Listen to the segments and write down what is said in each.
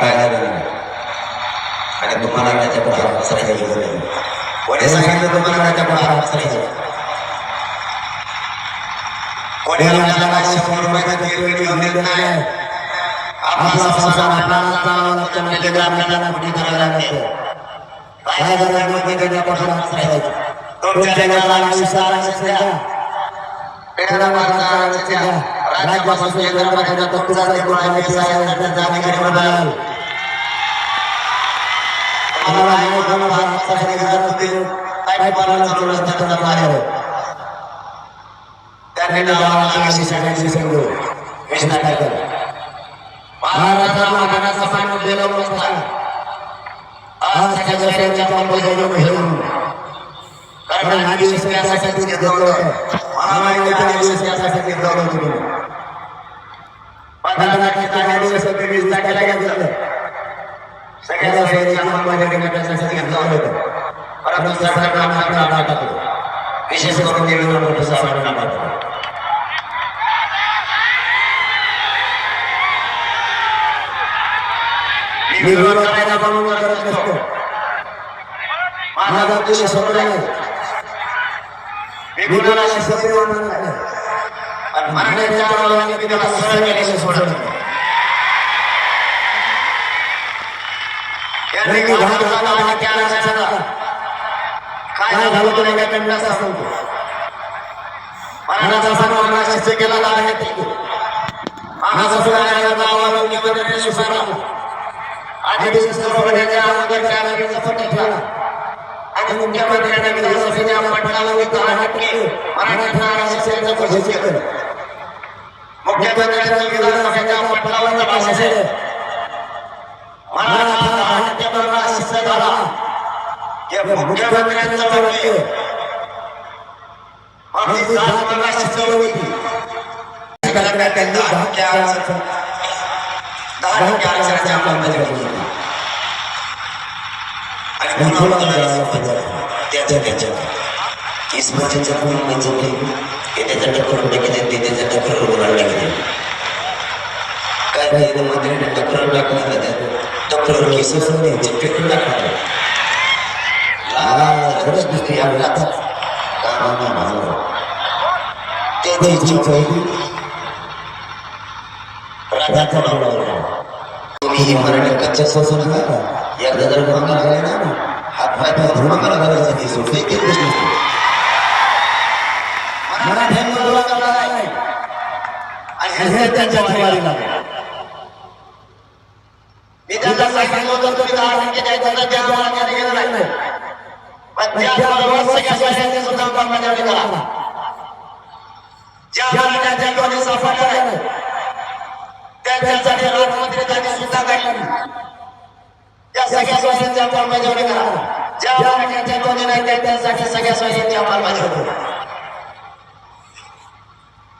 टाकायला नाही आणि तुम्हाला त्याच्या पुढे हात सरकायची गरज नाही कोणी सांगितलं तुम्हाला त्याच्या पुढे हात सरकायचा कोणी आपल्याला शंभर रुपयाचा तेल घेऊन देत नाही आपला संसार आपल्याला चालवावा लागतो म्हणजे ते आपल्याला कुठे करायला लागतं काय गरज नाही त्याच्यापासून हात सरकायचा तुमच्या लेकराला आयुष्याला आयुष्य द्या पेढा मागचा आयुष्य द्या राज्यापासून केंद्रापर्यंत तुमचा एकूण माहिती आहे जाणीकडे बदल आम्हाला हे नाही काय पालन चालू असताना आहे त्यांनी गावाची अशी सगळ्यांची संघ विस्तार कर महाराष्ट्राला मनाचा मान दिला नसता आज सगळ्या शहराच्या अंमलबजावणी घेऊन कारण अधिवेशन त्यासाठीच घेतलं होतं. मला माहिती आहे त्यासाठी घेतलं होतं. तुम्ही पंधरा काय अधिवेशन वीस टक्क्याला घेतलं सगळ्या शहराच्या अंमलबजावणी त्यासाठी घेतलं होतं. परंतु सरकारनं टाकलं विशेष करून देवेंद्र फडणवीस साहेबांना टाकलं मी विरोध करायला म्हणून करत नसतो. माझा तुझे शब्द नाही मी कुणाला शब्द म्हणत नाही. पण मराठ्याच्या आवाजाने मी त्याला सरळ केल्याशिवाय सोडत नाही. यांनी घातला भाग्य आरक्षणाचा. काय झालं तुला काय कंटाळा सांगतो मराठा समाजाला शिस्त केला आहे. ते. माझा सुद्धा गावाला निवडण्याची सुधारणा अधिवेशनाच्या अगोदर त्याला फटका ठेवला आणि मुख्यमंत्र्यांनी विधानसभेच्या पटलाला दहा टक्के मराठा आरक्षणाचं केलं मुख्यमंत्र्यांनी विधानसभेच्या पटलावर भाषण केलं मराठा दहा टक्के शिस्त झाला मुख्यमंत्र्यांचं वाक्य मग ती जात मराठा शिस्त होती त्यांनी दहा टक्के आरक्षण. दहा टक्के आरक्षणाची अंमलबजावणी केली आणि पुन्हा त्याच्या हे त्याच्या टक्कर टाकले ते त्याच्या उघडायला लागले काय ते? मंत्र्याने टक्कर टाकलं टक्कर केस सोडण्याचे पेटून टाकलं खरंच दिसते या रातात त्याची इच्छा होती राजाचा बोलावला तुम्ही ही मराठी कच्च्या सोसून नका एकदा जर भंगार झाले ना हात पाय धरून मला घालायचं नाही सोडते एक गोष्ट मराठ्यांना बोला आणि हे त्यांच्या वारीला लागले मी त्यांना सांगितलं होतं तुम्ही दहा टक्के द्यायचं तर त्या मागण्याने गेलं नाही पण त्याचबरोबर सगळ्या सगळ्यांनी सुद्धा अंमलबजावणी करा ज्या मराठ्यांच्या दोन्ही सापडल्या नाही त्यांच्यासाठी राजमंत्री त्यांनी सुद्धा काढली त्या सगळ्या स्वाशांची अंमलबजावणी करा ज्या मराठ्यांच्या दोन्ही नाही त्या- त्यांच्यासाठी सगळ्या स्वाशांची अंमलबजावणी करा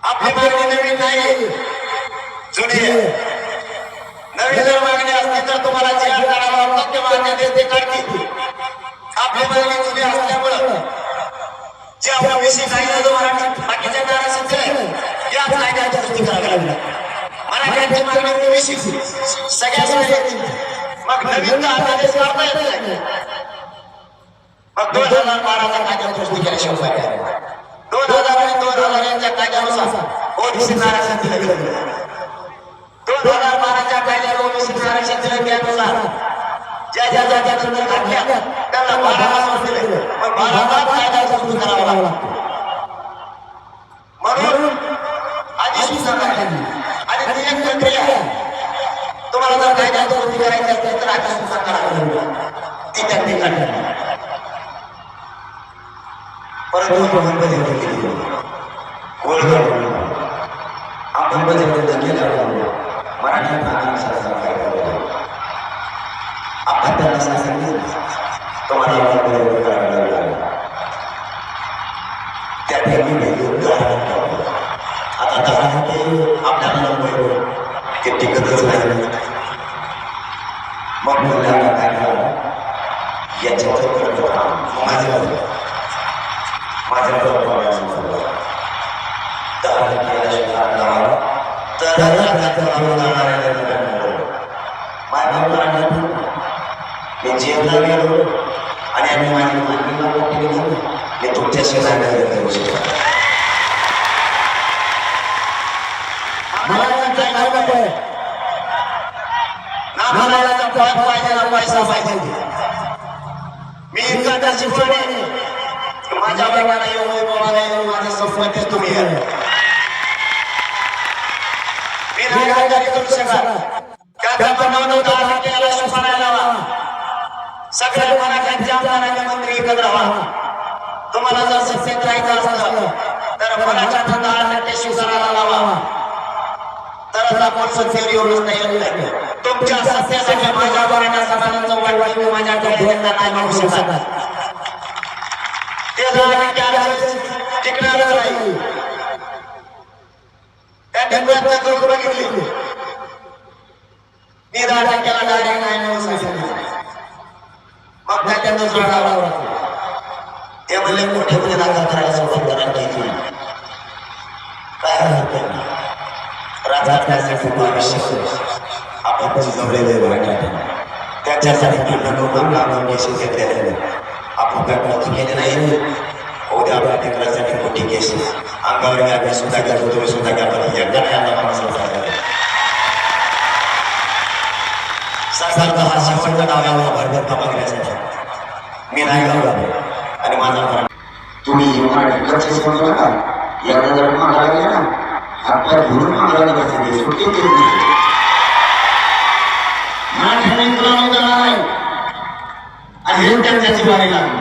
आपली मागणी नवीन नाही जुनी आहे. नवीन जर मागणी तुम्हाला जी आठ काढावा मान्य देते काढतील आपली मागणी जुनी असल्यामुळं जे आपला विषय काही जो मराठी बाकीच्या दारासाठी आहे याच कायद्याच्या कृती करावी लागला. मराठ्यांची मागणी विषय सगळ्या सगळ्या मग नवीन अध्यादेश काढता येत नाही. मग दोन हजार बाराचा कायदा दुरुस्ती केल्याशिवाय उपाय दोन हजार आणि दोन हजार यांच्या कायद्यानुसार ओबीसी आरक्षण दिलं गेलं दोन हजार बाराच्या कायद्याला ओबीसी आरक्षण दिलं त्यानुसार ज्या ज्या जात्या नंतर घातल्या त्यांना बारा वर्ष दिले. पण बारा तास कायदा सुरू करावा लागला म्हणून आधी काढली. आणि ती एक प्रक्रिया तुम्हाला जर कायदा दुरुस्ती करायची असेल तर अधिसूचना करावी लागेल ती त्यांनी काढली. परंतु अंमलबजावणी केली. आपण त्यांना सांगितलं तुम्हाला अंमलबजावणी करावी लागेल त्या त्यांनी वेगळं उदाहरण ठेवलं. आता दहा ते आपल्याला नको ते टिकतच नाही मग मुलांना काय करावं याच्यावर करतो काम माझ्यावर माझ्यावर बघायचं ठरवलं. दहा माझ्या गेलो आणि आम्ही माझ्या मागणीला मोठी झालो मी करू काय पैसा पाहिजे मी इतका त्या शिकवणे माझ्या बाबाला येऊ बाबाला माझं संपत्ती तुम्ही आहे. मी नाही काय लावा सगळ्या मराठ्यांच्या मंत्री एकत्र व्हा तुम्हाला जर सत्तेत राहायचं असलं तर मराठ्यांना दहा टक्के शिवसेनाला लावा तरच आपण सत्तेवर येऊनच नाही तुमच्या सत्तेसाठी माझ्या मराठा समाजाचं मी माझ्या डोळ्यांना नाही मागू शकत ते झालं टक्के आरक्षण टिकणारच नाही त्यांनी प्रयत्न करून बघितले मी दादा केला दादा नाही म्हणून सांगितलं मग काय त्यांना जोडावा ते म्हणले मोठे मोठे दाखल करायला सुरुवात करायला पाहिजे काय हरकत नाही. राजकारणासाठी खूप आवश्यक आहे. आपण शिकवलेले मराठी त्याच्यासाठी पूर्ण लोक काम केसेस घेतलेले आपण काय प्रयत्न केले नाही? उद्या आपल्या लेकरासाठी मोठी केस अंगावर घ्या सुद्धा घ्या तुम्ही सुद्धा घ्या पण एकदा नाही आला मला हा शेवटचा डाव भरभर घेण्यासाठी मी नाही गावला. आणि माझा मराठी तुम्ही मराठी कच्चे नका एकदा जर मागायला गेला ना मागायला सुट्टी तुला नाही. आणि हे त्यांच्याची बारी लागली.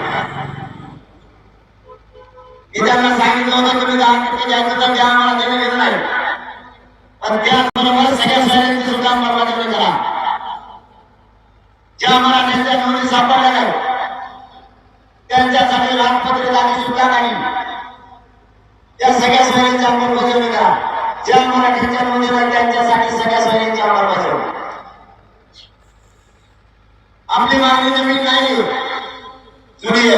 मी त्यांना सांगितलं होतं तुम्ही दहा टक्के द्यायचं तर आम्हाला देणं नाही. पण त्याचबरोबर सगळ्या सुद्धा अंमलबजावणी करा ज्या मराठ्यांच्या नोंदी सापडल्या नाही त्यांच्यासाठी लाभपत्र लागली सुद्धा नाही या सगळ्या सोयऱ्यांची अंमलबजावणी करा. ज्या मराठीच्या नोंदी आहेत त्यांच्यासाठी सगळ्या सोयऱ्यांची अंमलबजावणी आपली मागणी नवीन नाही. जुनी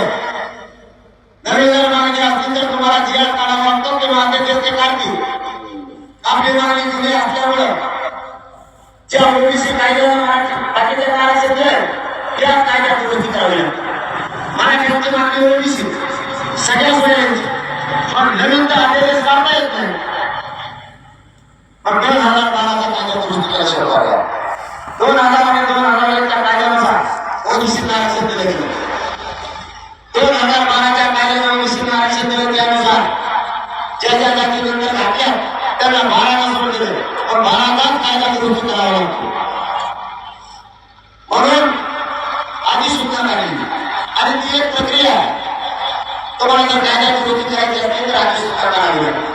नवीन जर मागणी असतील तर तुम्हाला जी आर काढावा लागतो ते मागणी ते काढतील आपली मागणी जुनी असल्यामुळं ज्या ओबीसी कायद्याला बाकीचे आरक्षण दिले त्या कायद्यात विरोधी करावी लागते मराठी मागणी ओबीसी. सगळ्या सोयऱ्यांची पण नवीन तर आदेश काढता येत नाही पण दोन हजार बाराचा कायदा दोन हजार आणि दोन हजार एकच्या कायद्यानुसार ओबीसीला आरक्षण दिलं गेलं दोन हजार बाराच्या कायद्याने ओबीसीला आरक्षण दिलं त्यानुसार ज्या ज्या जाती नंतर घातल्या त्यांना बाराला सोडून दिलं पण बाराचाच कायदा दुरुस्त करावा लागतो म्हणून आधी सूचना काढली आणि ती एक प्रक्रिया आहे तुम्हाला जर कायदा दुरुस्ती करायची असेल तर आधी सूचना काढावी लागते